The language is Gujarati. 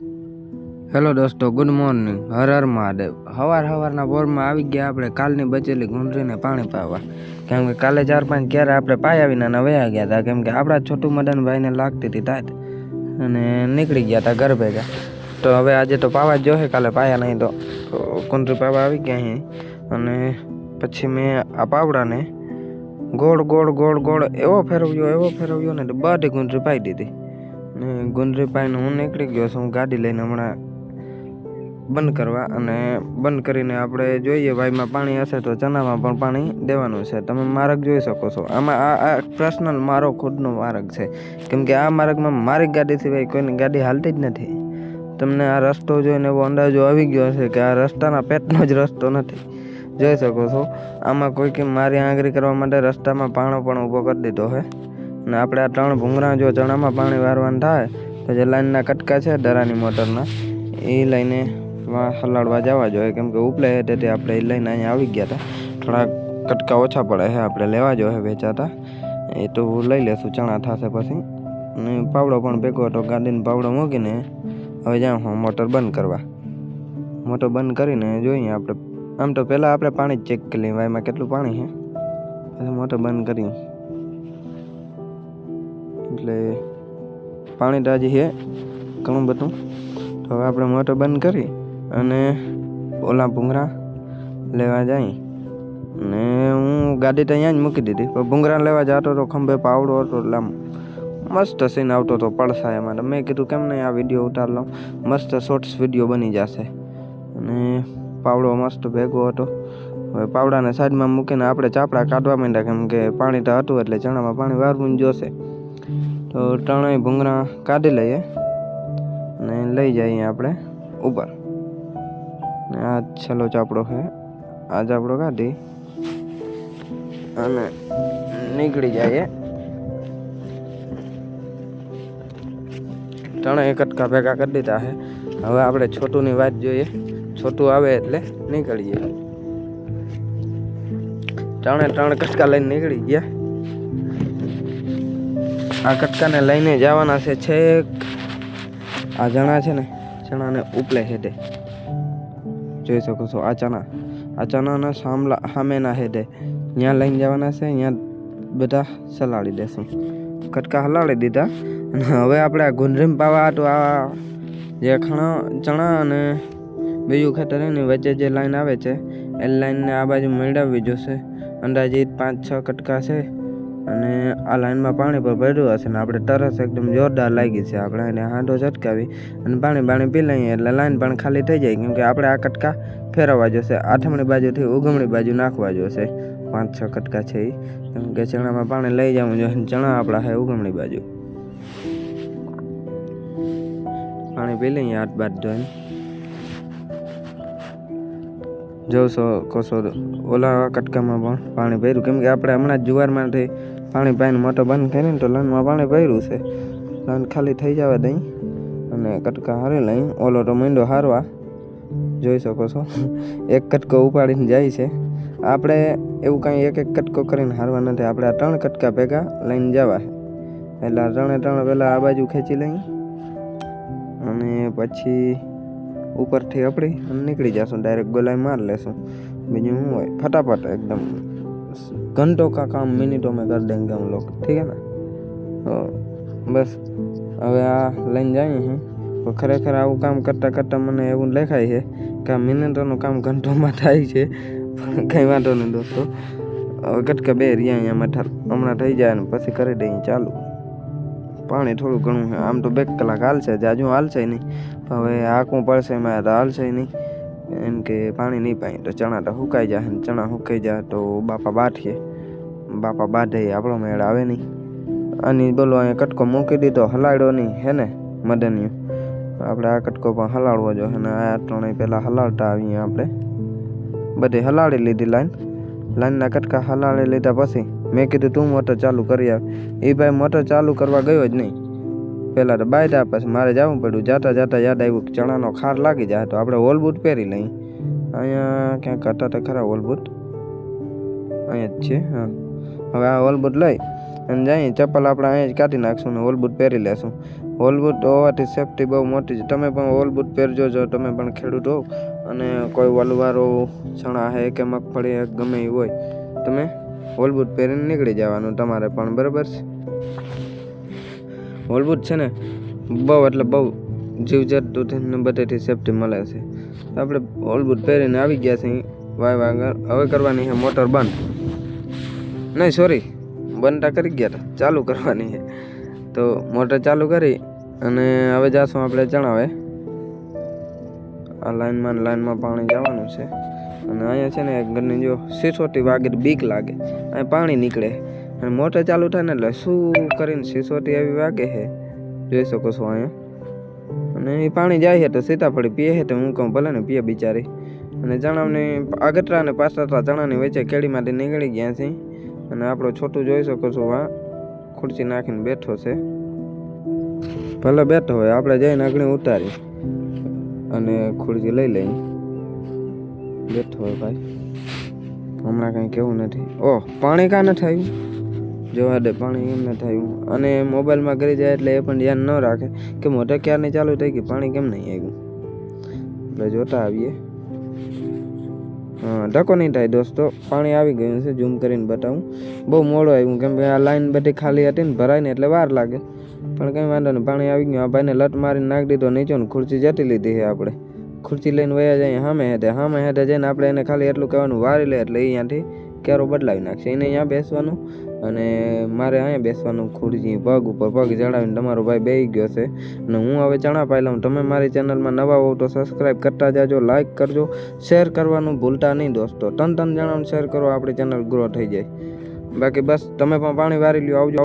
હેલો દોસ્તો, ગુડ મોર્નિંગ. હર હર મહાદેવ. હવાર હવારના બોરમાં આવી ગયા આપણે. કાલની બચેલી ગુંડરીને પાણી પાવા. કેમ કે કાલે ચાર પાંચ ક્યારે આપણે પાયા વિના વયા ગયા હતા. કેમ કે આપણા છોટું મદનભાઈને લાગતી હતી તાત. અને નીકળી ગયા હતા ઘર ભેગા. તો હવે આજે તો પાવા જ જોશે કાલે પાયા નહીં તો. તો પાવા આવી ગયા અહીં. અને પછી મેં આ પાવડાને ગોળ ગોળ ગોળ ગોળ એવો ફેરવ્યો એવો ફેરવ્યો ને બધી ગુંડરી પાઈ દીધી. ને ગુંદરી પાઈને હું નીકળી ગયો છું ગાડી લઈને હમણાં બંધ કરવા અને બંધ કરીને આપણે જોઈએ ભાઈમાં પાણી હશે તો ચણામાં પણ પાણી દેવાનું છે. તમે માર્ગ જોઈ શકો છો. આમાં આ આ પર્સનલ મારો ખુદનો માર્ગ છે. કેમ કે આ માર્ગમાં મારી ગાડી સિવાય કોઈની ગાડી હાલતી જ નથી. તમને આ રસ્તો જોઈને એવો અંદાજો આવી ગયો છે કે આ રસ્તાના પેટનો જ રસ્તો નથી. જોઈ શકો છો. આમાં કોઈ કે મારી આંગળી કરવા માટે રસ્તામાં પાણો પણ ઊભો કરી દીધો છે. અને આપણે આ ત્રણ ભૂંગળા જો ચણામાં પાણી વારવાનું થાય, તો જે લાઈનના કટકા છે દરાની મોટરના, એ લઈને હલાડવા જવા જોઈએ. કેમ કે ઉપલે તેથી આપણે એ લઈને અહીંયા આવી ગયા હતા. થોડા કટકા ઓછા પડે છે, આપણે લેવા જોઈએ વેચાતા. એ તો લઈ લેશું, ચણા થશે પછી. અને પાવડો પણ ભેગો હતો, ગાડીને પાવડો મૂકીને હવે જાઉં હું મોટર બંધ કરવા. મોટર બંધ કરીને જોઈએ આપણે. આમ તો પહેલાં આપણે પાણી ચેક કરી લઈએ વાયમાં કેટલું પાણી છે. પછી મોટર બંધ કરી એટલે પાણી તો હજી છે, ઘણું બધું. તો હવે આપણે મોટર બંધ કરી અને ઓલા ભૂંગરા લેવા જાય. ને હું ગાડી તો અહીંયા જ મૂકી દીધી, પણ ભૂંગરા લેવા જતો તો ખંભે પાવડો હતો એટલે મસ્ત સીન આવતો હતો પડસાય એમાં તો મેં કીધું કેમ નહીં આ વીડિયો ઉતાર લઉં? મસ્ત શોર્ટ્સ વીડિયો બની જશે. અને પાવડો મસ્ત ભેગો હતો. હવે પાવડાને સાઈડમાં મૂકીને આપણે ચાપડા કાઢવા માંડ્યા, કેમ કે પાણી તો હતું એટલે ચણામાં પાણી વારવું જોશે. તો ત્રણેય ભૂંગળા કાઢી લઈએ અને લઈ જઈએ આપણે ઉપર. ને આ છેલ્લો ચાપડો છે. આ ચાપડો કાઢી અને નીકળી જઈએ. ત્રણેય કટકા ભેગા કરી દીધા છે. હવે આપણે છોટુની વાત જોઈએ. છોટું આવે એટલે નીકળીએ ત્રણે ત્રણ કટકા લઈને નીકળી ગયા. આ કટકાને લઈને જવાના છે છેક. આ ચણા છે ને, ચણાને ઉપલે હેડે. જોઈ શકો છો, આ ચણા, આ ચણાના સામલા, સામેના હેડે. ત્યાં લઈને જવાના છે ત્યાં બધા સલાડી દેશું. કટકા હલાડી દીધા, અને હવે આપણે આ ગુંદરીમ પાવા તો આ જે ખણા, ચણા અને બીજું ખેતર એની વચ્ચે જે લાઈન આવે છે, એ લાઈનને આ બાજુ મેળવવી જોશે. અંદાજિત પાંચ છ કટકા છે. અને આ લાઈનમાં પાણી પર ભર્યું હશે ને આપણે તરસ એકદમ જોરદાર લાગી છે. આપણે એને હાંડો ઝટકાવી અને પાણી પાણી પી લઈએ એટલે લાઈન પણ ખાલી થઈ જાય. કેમકે આપણે આ કટકા ફેરવવા જોશે. આઠમણી બાજુથી ઉગમણી બાજુ નાખવા જોશે. પાંચ, છ કટકા છે એ કે ચણામાં પાણી લઈ જવું જોઈએ ચણા આપણા છે ઉગમણી બાજુ. પાણી પી લઈએ આઠ બાદ ધોઈને. જોશો કોશો ઓલા કટકામાં પણ પાણી ભર્યું. કેમ કે આપણે હમણાં જુવારમાંથી પાણી પાઈને મોટો બંધ કરીને તો લાઈનમાં પાણી ભર્યું છે. લન ખાલી થઈ જવા દઈ અને કટકા હારી લઈ. ઓલો તો મીંડો હારવા. જોઈ શકો છો. એક કટકો ઉપાડીને જાય છે. આપણે એવું કાંઈ એક એક કટકો કરીને હારવા નથી. આપણે આ ત્રણ કટકા ભેગા લઈને જવા પહેલાં ત્રણે ત્રણ પહેલાં આ બાજુ ખેંચી લઈ. અને પછી ઉપરથી આપણી નીકળી જશું. ડાયરેક્ટ ગોલાઈ માર લેશું. બીજું શું હોય? ફટાફટ એકદમ घंटों का काम मिनटों में कर देंगे हम लोग ठीक है ना તો બસ હવે આ લઈને જઈએ છીએ તો ખરેખર આવું કામ કરતાં કરતાં મને એવું દેખાય છે કે આ મિનિટોનું કામ ઘંટોમાં થાય છે પણ કંઈ વાંધો નહીં દોસ્તો હવે કટકા બે રહ્યા અહીંયા મઠાર હમણાં થઈ જાય ને પછી કરી દઈએ ચાલુ પાણી થોડું ઘણું છે આમ તો બે કલાક હાલશે જાજુ હાલશે નહીં હવે આંકવું પડશે એમાં તો હાલશે નહીં એમ કે પાણી નહીં પાય, તો ચણા તો સુકાઈ જાય ને ચણા સુકાઈ જાય તો બાપા બાઠીએ બાપા બાંધે, આપણો મેળ આવે નહીં. આની બોલો, અહીંયા કટકો મૂકી દીધો, હલાડ્યો નહીં, હે ને, મદનિયું. આપણે આ કટકો પણ હલાડવો જોઈએ, અને આ ત્રણેય પહેલાં હલાડતા આવીએ આપણે. બધી હલાડી લીધી લાઈન. લાઈનના કટકા હલાડી લીધા પછી મેં કીધું, તું મોટર ચાલુ કરી આવ. એ ભાઈ મોટર ચાલુ કરવા ગયો જ નહીં. પહેલાં તો બાયદા પછી મારે જવું પડ્યું. જાતા જાતા યાદ આવ્યું કે ચણાનો ખાર લાગી જાય તો આપણે હોલ બૂટ પહેરી લઈએ. અહીંયા ક્યાંક હતા તો ખરા હોલ બૂટ. અહીંયા જ છે, હા. હવે આ હોલ બૂટ લઈ અને જઈએ. ચપ્પલ આપણે અહીંયા જ કાઢી નાખશું ને હોલ બૂટ પહેરી લેશું. હોલ બૂટ હોવાથી સેફટી બહુ મોટી છે. તમે પણ હોલ બૂટ પહેરજો જો તમે પણ ખેડૂત હો અને કોઈ વલવારો, ચણા હે કે મગફળી હે, ગમે એ હોય, તમે હોલ બૂટ પહેરીને નીકળી જવાનું તમારે પણ, બરાબર છે? હોલ છે ને? બહુ, એટલે બહુ જીવજંતુથી ને બધેથી સેફટી મળે છે. આપણે હોલ પહેરીને આવી ગયા છીએ. વાય વાય હવે કરવાની છે મોટર બંધ. નહીં સોરી બંધ કરી ગયા હતા. ચાલુ કરવાની છે. તો મોટર ચાલુ કરી અને હવે જાશું આપણે જણાવે આ લાઈનમાં ને લાઈનમાં પાણી જવાનું છે. અને અહીંયા છે ને ઘરની જો સિસોટી વાગે બીક લાગે. અહીં પાણી નીકળે. અને મોટર ચાલુ થાય ને એટલે શું કરીને સિસોટી એવી વાગે છે જોઈ શકો છો અહીંયા. અને એ પાણી જાય છે તો સીતાફળી પીએ છે તો હું કહું ભલે ને પીએ બિચારી. અને ચણાની આગટરા અને પાછળના ચણાની વચ્ચે કેળીમાંથી નીકળી ગયા છે. અને આપણો છોટું જોઈ શકો છો આ ખુરશી નાખીને બેઠો છે. ભલે બેઠો હોય, આપણે જઈને આગળ ઉતારી. અને ખુરશી લઈ લઈ. બેઠો હોય ભાઈ. હમણાં કંઈ કેવું નથી. ઓહ, પાણી કાં નથી આવ્યું? જોવા દે, પાણી એમ ન થયું અને મોબાઈલમાં કરી જાય એટલે એ પણ ધ્યાન ન રાખે કે મોટર ક્યારની ચાલુ થઈ ગઈ, પાણી કેમ નહીં આવ્યું. એટલે જોતા આવીએ. ધક્કો નહીં થાય દોસ્તો, પાણી આવી ગયું છે, ઝૂમ કરીને બતાવું. બહુ મોડું આવ્યું, કેમ કે આ લાઈન બધી ખાલી હતી ને ભરાય ને એટલે વાર લાગે. પણ કંઈ વાંધો નહીં, પાણી આવી ગયું. આ ભાઈને લટ મારીને નાખી દીધો નીચો ને ખુરશી જતી લીધી છે આપણે. ખુરશી લઈને વયા જાય સામે હેઠે સામે હેઠે જઈને આપણે એને ખાલી એટલું કહેવાનું, વારી લે એટલે અહીંયાથી ક્યારો બદલાવી નાખશે. એને અહીંયા બેસવાનું અને મારે અહીંયા બેસવાનું ખુરશી પગ ઉપર પગ ચડાવીને તમારો ભાઈ બેહી ગયો છે. અને હું હવે ચણા પાઈ લઉં તમે મારી ચેનલમાં નવા હોવ તો સબસ્ક્રાઈબ કરતા જાજો લાઇક કરજો શેર કરવાનું ભૂલતા નહીં દોસ્તો. ત્રણ ત્રણ જણાને શેર કરો, આપણી ચેનલ ગ્રો થઈ જાય. બાકી બસ, તમે પણ પાણી વારી લ્યો, આવજો.